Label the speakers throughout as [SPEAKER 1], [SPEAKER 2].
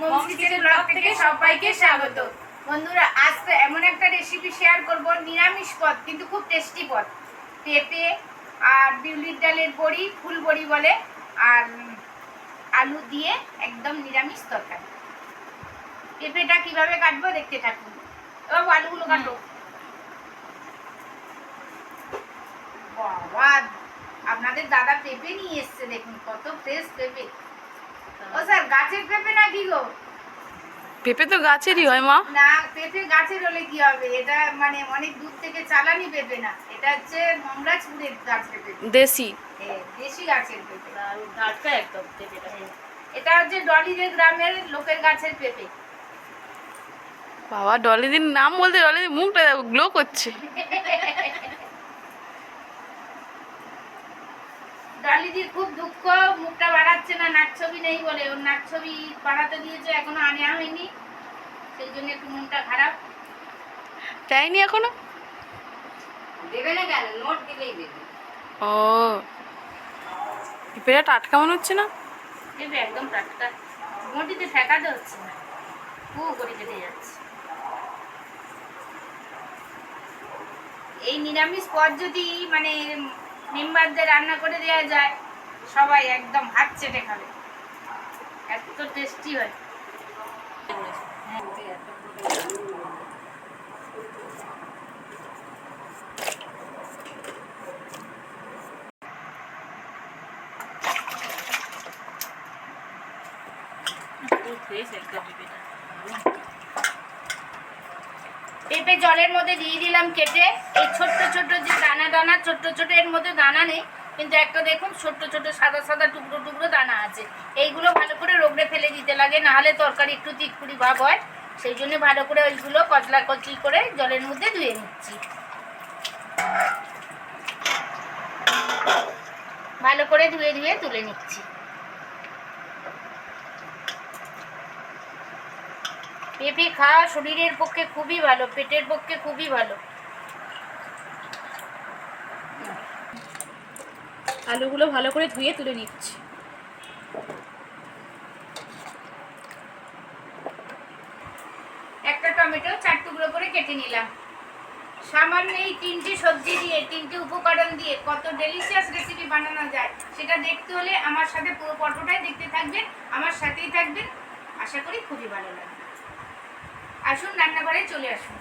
[SPEAKER 1] Moms kitchen blog থেকে সবাইকে স্বাগত। বন্ধুরা আজ তো এমন একটা রেসিপি শেয়ার করব নিরামিষ পদ কিন্তু খুব টেস্টি পদ। পেঁপে আর বিউলির ডালের বড়ি ফুল বড়ি বলে আর আলু দিয়ে একদম নিরামিষ তরকারি। পেঁপেটা কীভাবে কাটবো দেখতে থাকুন। এবার আলুগুলো কাটো। বাবা আপনাদের দাদা পেঁপে নিয়ে এসছে দেখুন কত ফ্রেশ পেঁপে। ও স্যার গাছের পেঁপে না কি গো?
[SPEAKER 2] পেঁপে তো গাছেরই হয় মা।
[SPEAKER 1] না পেঁপে গাছের হলে কি হবে? এটা মানে অনেক দূর থেকে চালানি পেঁপে না। এটা হচ্ছে মংরাজপুরের গাছের পেঁপে।
[SPEAKER 2] দেশি।
[SPEAKER 1] হ্যাঁ, দেশি গাছের পেঁপে।
[SPEAKER 3] টাটকা একদম পেঁপেটা।
[SPEAKER 1] হ্যাঁ। এটা হচ্ছে ডলিদের গ্রামের লোকের গাছের পেঁপে।
[SPEAKER 2] বাবা ডলিদির নাম বলতে ডলিদির মুখটা গ্লো করছে।
[SPEAKER 1] ডলিদির খুব দুঃখ মুখটা বাড়াচ্ছে না নাক ছবি নেই বলে। ওর নাক ছবি বাড়াতে দিয়েছে এখনও আনা হয়নি। সেই জন্য একটু মনটা খারাপ।
[SPEAKER 2] যায়নি এখনও?
[SPEAKER 3] দেবে না কেন? নোট দিলেই দেবে।
[SPEAKER 2] ও। পেঁপেটা টাটকা মনে হচ্ছে না?
[SPEAKER 1] পেঁপে একদম টাটকা। মোটিতে ঠেকাতে হচ্ছে না। হু করে কেটে যাচ্ছে। এই নিরামিষ পদ মানে মেম্বারদের রান্না করে দেওয়া যায়, সবাই একদম হাত চেটে খাবে। এত টেস্টি হয়।
[SPEAKER 3] ফ্রেশ একদম পেঁপেটা
[SPEAKER 1] পেঁপে জলের মধ্যে দিয়ে দিলাম কেটে। এই ছোট্ট ছোট্ট যে দানা দানা, ছোট্ট ছোট এর মধ্যে দানা নেই, কিন্তু একটা দেখুন ছোট্ট ছোট সাদা সাদা টুকরো টুকরো দানা আছে। এইগুলো ভালো করে রোগড়ে ফেলে দিতে লাগে, নাহলে তরকারি একটু তিটকুড়ি ভাব হয়। সেই জন্য ভালো করে ওইগুলো কচলা কচলি করে জলের মধ্যে ধুয়ে নিচ্ছি। ভালো করে ধুয়ে ধুয়ে তুলে নিচ্ছি। পেঁপে খাওয়া শরীরের পক্ষে খুবই ভালো, পেটের পক্ষে খুবই ভালো।
[SPEAKER 2] আলুগুলো ভালো করে ধুয়ে তুলে নিচ্ছি।
[SPEAKER 1] একটা টমেটো চার টুকরো করে কেটে নিলাম। সামান্য এই তিনটে সবজি দিয়ে, তিনটে উপকরণ দিয়ে কত ডেলিশিয়াস রেসিপি বানানো যায়, সেটা দেখতে হলে আমার সাথে পুরো পর্বটাই দেখতে থাকবেন, আমার সাথেই থাকবেন। আশা করি খুবই ভালো লাগবে। আসুন, রান্নাঘরে চলে আসুন।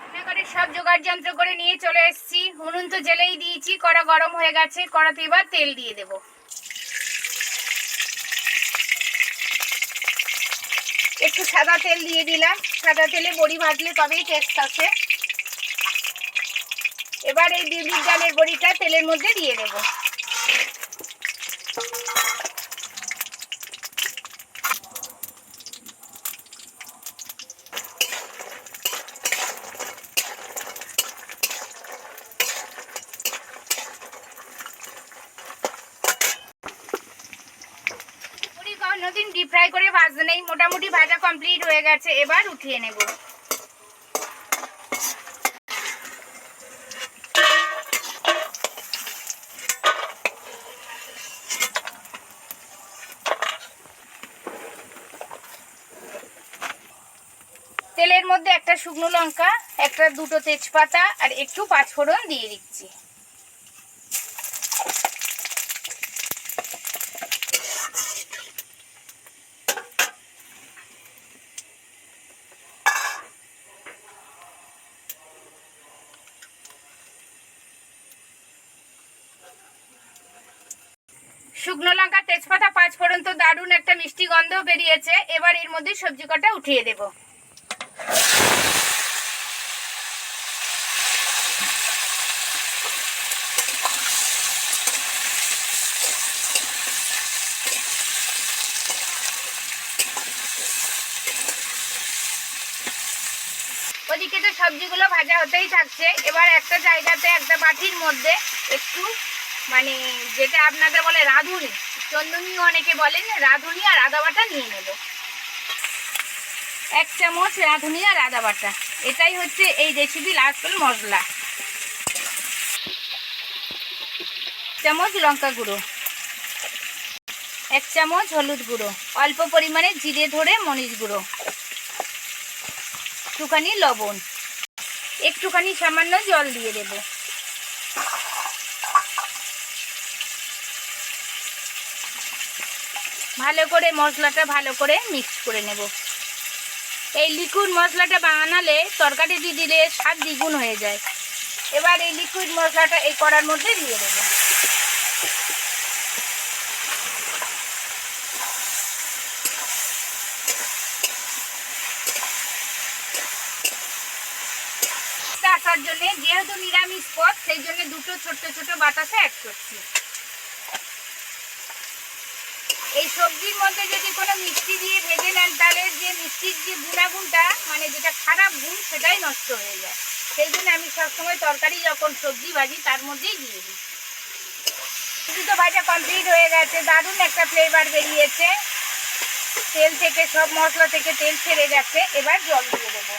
[SPEAKER 1] রান্নাঘরে সব জোগাড় যন্ত্র করে নিয়ে চলে এসেছি। উনুন তো জেলেই দিয়েছি, কড়া গরম হয়ে গেছে, কড়াতে এবার তেল দিয়ে দেবো। একটু সাদা তেল দিয়ে দিলাম। সাদা তেলে বড়ি ভাজলে তবেই টেস্ট আছে এবার এই বিউলির ডালের বড়িটা তেলের মধ্যে দিয়ে দেবো। ফ্রাই করে ভাজতে নেই, মোটামুটি ভাজা কমপ্লিট হয়ে গেছে, এবার উঠিয়ে নেব। তেলের মধ্যে একটা শুকনো লঙ্কা, একটা দুটো তেজপাতা, আর একটু পাঁচফোড়ন দিয়ে দিচ্ছি। শুকনো লঙ্কা, তেজপাতা, পাঁচ ফোড়ন তো দারুণ একটা মিষ্টি গন্ধ বেরিয়েছে। এবার এর মধ্যে সবজি কটা উঠিয়ে দেব। ওদিকে তো সবজিগুলো ভাজা হতেই থাকছে। এবার একটা জায়গাতে একটা বাটির মধ্যে একটু মানে যেটা আপনাদের বলে রাঁধুনি, চন্দনী অনেকে বলেন রাঁধুনি আর আদা বাটা নিয়ে নেব। এক চামচ রাঁধুনি আর আদা বাটা। এটাই হচ্ছে এই রেসিপির আসল মশলা। চামচ লঙ্কা গুঁড়ো। এক চামচ হলুদ গুঁড়ো। অল্প পরিমাণে জিরে ধরে মরিচ গুঁড়ো। একটুখানি লবণ। একটুখানি সামান্য জল দিয়ে দেব। ভালো করে মশলাটা ভালো করে মিক্স করে নেব। এই লিকুইড মশলাটা বানালে তরকারিতে দিলে স্বাদ দ্বিগুণ হয়ে যায়। এবার এই লিকুইড মশলাটা এই কড়ার মধ্যে দিয়ে দেবো। আসার জন্য যেহেতু নিরামিষ পদ, সেই জন্য দুটো ছোট্ট ছোট বাতাসা অ্যাড করছি। এই সবজির মধ্যে যদি কোনো মিষ্টি দিয়ে ভেজে নেন, তাহলে যে মিষ্টির যে গুণাগুণটা মানে যেটা খারাপ গুণ, সেটাই নষ্ট হয়ে যায়। সেই জন্য আমি সবসময় তরকারি যখন সবজি ভাজি, তার মধ্যেই দিয়ে দিই। শুধু তো ভাজা কমপ্লিট হয়ে গেছে, দারুণ একটা ফ্লেভার বেরিয়েছে। তেল থেকে, সব মশলা থেকে তেল ছেড়ে গেছে, এবার জল দিয়ে দেবো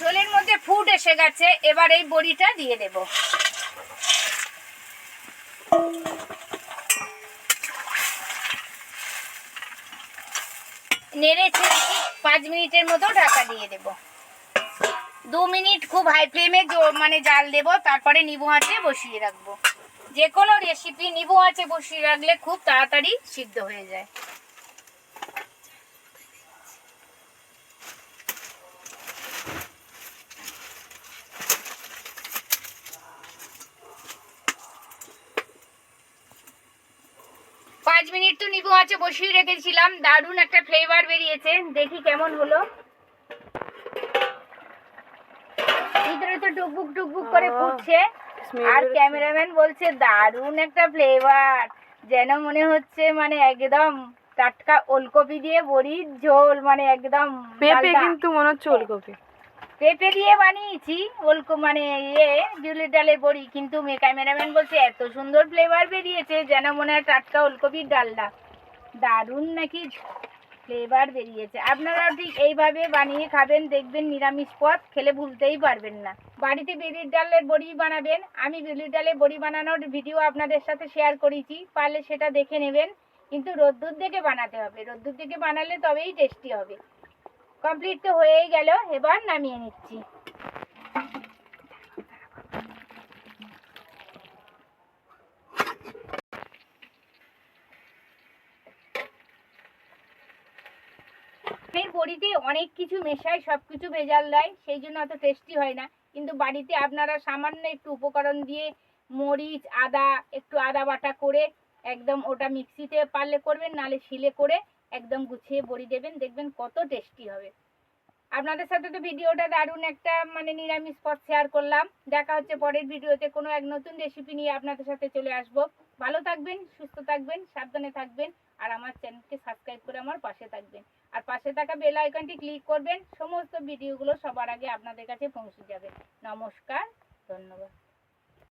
[SPEAKER 1] ঝোলের মধ্যে এসে গেছে, এবার এই বড়িটা দিয়ে দেব। নেড়ে ছেড়ে পাঁচ মিনিটের মতো ঢাকা দিয়ে দেব। দু মিনিট খুব হাই ফ্লেমে মানে জাল দেব, তারপরে নিবু আঁচে বসিয়ে রাখব। যে কোনো রেসিপি নিবু আঁচে বসিয়ে রাখলে খুব তাড়াতাড়ি সিদ্ধ হয়ে যায় পাঁচ মিনিট আছে বসিয়ে রেখেছিলাম। দারুণ একটা ফ্লেভার বেরিয়েছে। দেখি কেমন হলো। ভিতরে তো টুকবুক টুকবুক করে ফুটছে। আর ক্যামেরাম্যান বলছে দারুণ একটা ফ্লেভার যেন মনে হচ্ছে মানে একদম টাটকা ওলকপি দিয়ে বড়ির ঝোল মানে একদম
[SPEAKER 2] পেঁপে কিন্তু মনে হচ্ছে ওলকপি।
[SPEAKER 1] পেঁপে দিয়ে বানিয়েছি ওলকো মানে ইয়ে বিউলির ডালের বড়ি। কিন্তু ক্যামেরাম্যান বলছে এত সুন্দর ফ্লেভার বেরিয়েছে যেন মনে হয় টাটকা ওলকপির ডালটা দারুণ নাকি ফ্লেভার বেরিয়েছে। আপনারাও ঠিক এইভাবে বানিয়ে খাবেন, দেখবেন নিরামিষ পদ, খেলে ভুলতেই পারবেন না। বাড়িতে বিউলির ডালের বড়ি বানাবেন। আমি বিউলির ডালের বড়ি বানানোর ভিডিও আপনাদের সাথে শেয়ার করেছি, পারলে সেটা দেখে নেবেন। কিন্তু রোদ্দুর দেখে বানাতে হবে। রোদ্দুর দেখে বানালে তবেই টেস্টি হবে। কমপ্লিট তো হয়েই গেল। এবার নামিয়ে নিচ্ছি এই বড়িতে অনেক কিছু মেশায় সব কিছু ভেজাল দেয়, সেই জন্য অত টেস্টি হয় না। কিন্তু বাড়িতে আপনারা সামান্য একটু উপকরণ দিয়ে মরিচ, আদা, একটু আদা বাটা করে একদম ওটা মিক্সিতে পারলে করবেন নালে শিলে করে একদম গুছিয়ে বড়ি দেবেন, দেখবেন কত টেস্টি হবে। আপনাদের সাথে তো ভিডিওটা দারুণ একটা মানে নিরামিষ পথ শেয়ার করলাম। দেখা হচ্ছে পরের ভিডিওতে কোনো এক নতুন রেসিপি নিয়ে আপনাদের সাথে চলে আসব। ভালো থাকবেন, সুস্থ থাকবেন, সাবধানে থাকবেন, আর আমার চ্যানেলকে সাবস্ক্রাইব করে আমার পাশে থাকবেন। আর পাশে থাকা বেল আইকনটি ক্লিক করবেন, সমস্ত ভিডিওগুলো সবার আগে আপনাদের কাছে পৌঁছে যাবে। নমস্কার, ধন্যবাদ।